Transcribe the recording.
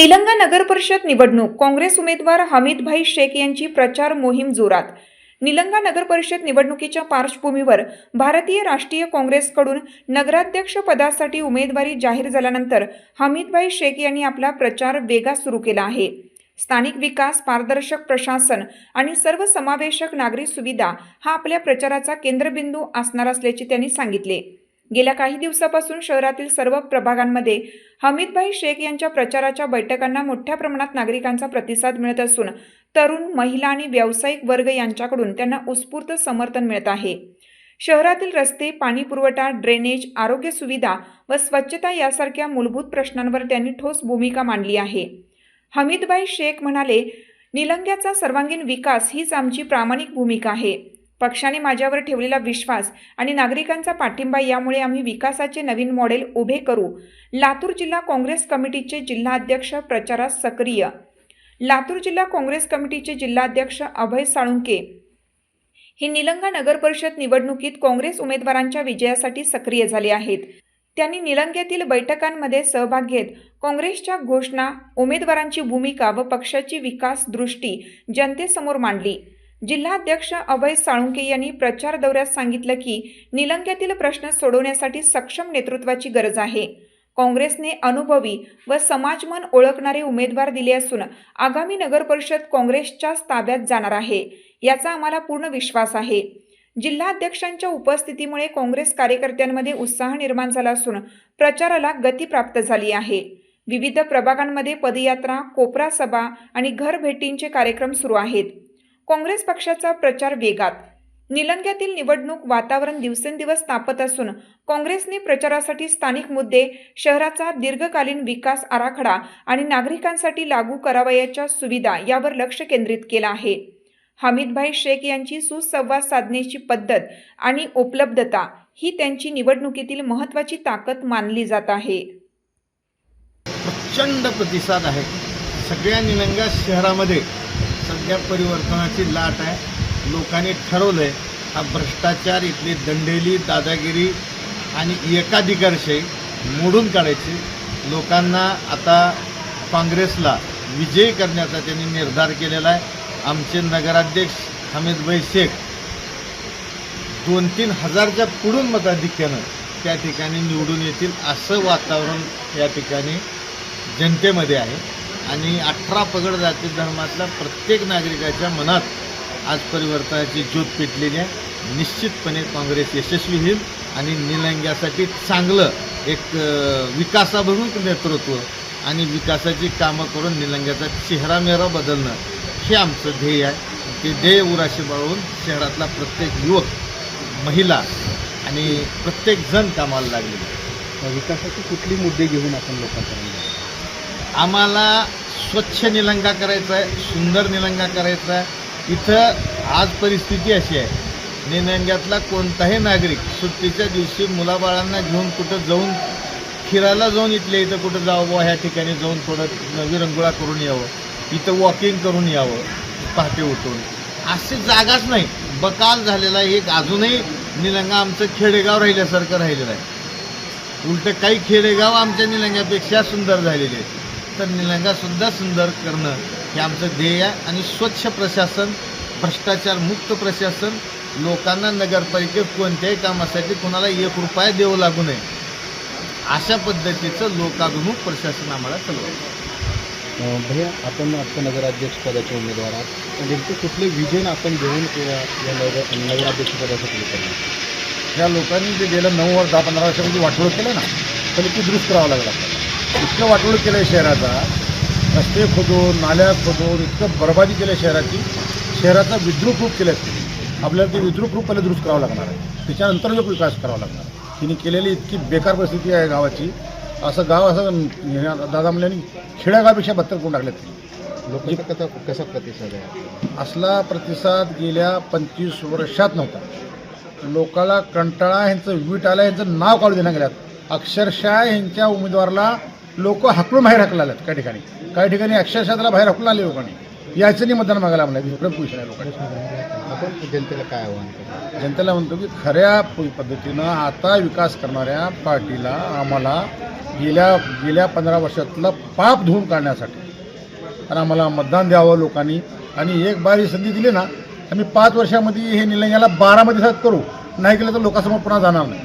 निलंगा नगर परिषद निवडणूक काँग्रेस उमेदवार हमीदभाई शेख यांची प्रचार मोहीम जोरात. निलंगा नगर परिषद निवडणुकीच्या पार्श्वभूमीवर भारतीय राष्ट्रीय काँग्रेसकडून नगराध्यक्ष पदासाठी उमेदवारी जाहीर झाल्यानंतर हमीदभाई शेख यांनी आपला प्रचार वेगात सुरू केला आहे. स्थानिक विकास पारदर्शक प्रशासन आणि सर्वसमावेशक नागरी सुविधा हा आपल्या प्रचाराचा केंद्रबिंदू असणार असल्याचे त्यांनी सांगितले. गेल्या काही दिवसापासून शहरातील सर्व प्रभागांमध्ये हमीदभाई शेख यांच्या प्रचाराच्या बैठकांना मोठ्या प्रमाणात नागरिकांचा प्रतिसाद मिळत असून तरुण महिला आणि व्यावसायिक वर्ग यांच्याकडून त्यांना उत्स्फूर्त समर्थन मिळत आहे. शहरातील रस्ते पाणीपुरवठा ड्रेनेज आरोग्य सुविधा व स्वच्छता यासारख्या मूलभूत प्रश्नांवर त्यांनी ठोस भूमिका मांडली आहे. हमीदभाई शेख म्हणाले निलंग्याचा सर्वांगीण विकास हीच आमची प्रामाणिक भूमिका आहे. पक्षाने माझ्यावर ठेवलेला विश्वास आणि नागरिकांचा पाठिंबा यामुळे आम्ही विकासाचे नवीन मॉडेल उभे करू. लातूर जिल्हा काँग्रेस कमिटीचे जिल्हाध्यक्ष प्रचारात सक्रिय. लातूर जिल्हा काँग्रेस कमिटीचे जिल्हाध्यक्ष अभय साळुंके. हे निलंगा नगर परिषद निवडणुकीत काँग्रेस उमेदवारांच्या विजयासाठी सक्रिय झाले आहेत. त्यांनी निलंग्यातील बैठकांमध्ये सहभाग घेत काँग्रेसच्या घोषणा उमेदवारांची भूमिका व पक्षाची विकास दृष्टी जनतेसमोर मांडली. जिल्हाध्यक्ष अभय साळुंके यांनी प्रचार दौऱ्यात सांगितलं की निलंग्यातील प्रश्न सोडवण्यासाठी सक्षम नेतृत्वाची गरज आहे. काँग्रेसने अनुभवी व समाजमन ओळखणारे उमेदवार दिले असून आगामी नगरपरिषद काँग्रेसच्याच ताब्यात जाणार आहे याचा आम्हाला पूर्ण विश्वास आहे. जिल्हाध्यक्षांच्या उपस्थितीमुळे काँग्रेस कार्यकर्त्यांमध्ये उत्साह निर्माण झाला असून प्रचाराला गती प्राप्त झाली आहे. विविध प्रभागांमध्ये पदयात्रा कोपरा सभा आणि घर भेटींचे कार्यक्रम सुरू आहेत. काँग्रेस पक्षाचा प्रचार वेगात. निलंग्यातील निवडणूक वातावरण दिवसेंदिवस तापत असून काँग्रेसने प्रचारासाठी स्थानिक मुद्दे शहराचा दीर्घकालीन विकास आराखडा आणि नागरिकांसाठी लागू करावयाच्या सुविधा यावर लक्ष केंद्रित केलं आहे. हमीदभाई शेख यांची सुसंवाद साधण्याची पद्धत आणि उपलब्धता ही त्यांची निवडणुकीतील महत्त्वाची ताकद मानली जात आहे. प्रचंड प्रतिसाद आहे. सगळ्या निलंगा शहरामध्ये सध्या परिवर्तनाची लाट आहे. लोकांनी ठरवलं आहे हा भ्रष्टाचार इथली दंडेली दादागिरी आणि एकाधिकारशाही मोडून काढायची. लोकांना आता काँग्रेसला विजयी करण्याचा त्यांनी निर्धार केलेला आहे. आमचे नगराध्यक्ष हमीदभाई शेख दोन तीन हजारच्या पुढून मताधिक्यानं त्या ठिकाणी निवडून येतील असं वातावरण या ठिकाणी जनतेमध्ये आहे. आणि अठरा पगड जाती धर्मातल्या प्रत्येक नागरिकाच्या मनात आज परिवर्तनाची ज्योत पेटलेली आहे. निश्चितपणे काँग्रेस यशस्वी होईल आणि निलंग्यासाठी चांगलं एक विकासाभिमुख नेतृत्व आणि विकासाची कामं करून निलंग्याचा चेहरामेहरा बदलणं हे आमचं ध्येय आहे. ते ध्येय उराशी बाळगून शहरातला प्रत्येक युवक महिला आणि प्रत्येक जण कामाला लागलेले. विकासाचे कुठली मुद्दे घेऊन आपण लोकांपर्यंत आम्हाला स्वच्छ निलंगा करायचा आहे सुंदर निलंगा करायचा आहे. इथं आज परिस्थिती अशी आहे. निलंग्यातला कोणताही नागरिक सुट्टीच्या दिवशी मुलाबाळांना घेऊन कुठं जाऊन फिरायला जाऊन इथल्या इथं कुठं जावं बुवा ह्या ठिकाणी जाऊन थोडं विरंगुळा करून यावं. इथं वॉकिंग करून यावं पहाटे उठून. अशी जागाच नाही. बकाल झालेला एक अजूनही निलंगा आमचं खेडेगाव राहिल्यासारखं राहिलेलं आहे. उलट काही खेडेगाव आमच्या निलंग्यापेक्षा सुंदर झालेले आहेत. तर निलंगासुद्धा सुंदर करणं हे आमचं ध्येय आहे. आणि स्वच्छ प्रशासन भ्रष्टाचार मुक्त प्रशासन लोकांना नगरपालिकेत कोणत्याही कामासाठी कोणाला एक रुपया देऊ लागू नये. अशा पद्धतीचं लोकाभिमुख प्रशासन आम्हाला चालवायचं भैया आपण आता नगराध्यक्ष पदाचे उमेदवार आहात. नेमके कुठले विजन आपण घेऊन या नगर नगराध्यक्ष पदासाठी करणार या लोकांनी जे गेल्या नऊ वर्ष दहा पंधरा वर्षामध्ये वाटोळ केलं ना तर ते दुरुस्त करावं लागलं. आपल्याला इतकं वाटोळ केलं आहे शहराचा. रस्ते खोदून नाल्या खोदून इतकं बरबादी केलं आहे शहराची शहराचा विद्रूप रूप केलं आपल्याला ते विद्रूप रूप पहिलं दुरुस्त करावं लागणार आहे. त्याच्यानंतर जो विकास करावा लागणार. तिने केलेली इतकी बेकार परिस्थिती आहे गावाची. असं गाव असं दादा म्हणल्याने खेड्यागावापेक्षा बत्तर करून टाकलेत तिने लोकांचा कसा कसा प्रतिसाद आहे? असला प्रतिसाद गेल्या पंचवीस वर्षात नव्हता. लोकाला कंटाळा ह्यांचं वीट आलं ह्यांचं नाव काढून देण्यात गेल्यात. अक्षरशः ह्यांच्या उमेदवाराला लोक हाकलून बाहेर हाकला आल्यात काही ठिकाणी. काही ठिकाणी अक्षरशः त्याला बाहेर हाकलून आले लोकांनी. याचं नाही मतदान मागायला म्हणलं दुसरं आहे लोकांनी. आपण जनतेला काय आव्हान जनतेला म्हणतो की खऱ्या पद्धतीनं आता विकास करणाऱ्या पार्टीला आम्हाला गेल्या गेल्या पंधरा वर्षातलं पाप धुवून काढण्यासाठी आणि आम्हाला मतदान द्यावं लोकांनी. आणि एक बारी संधी दिली ना आम्ही पाच वर्षामध्ये हे निलंग्याला बारामध्ये सात करू. नाही केलं तर लोकांसमोर पुन्हा जाणार नाही.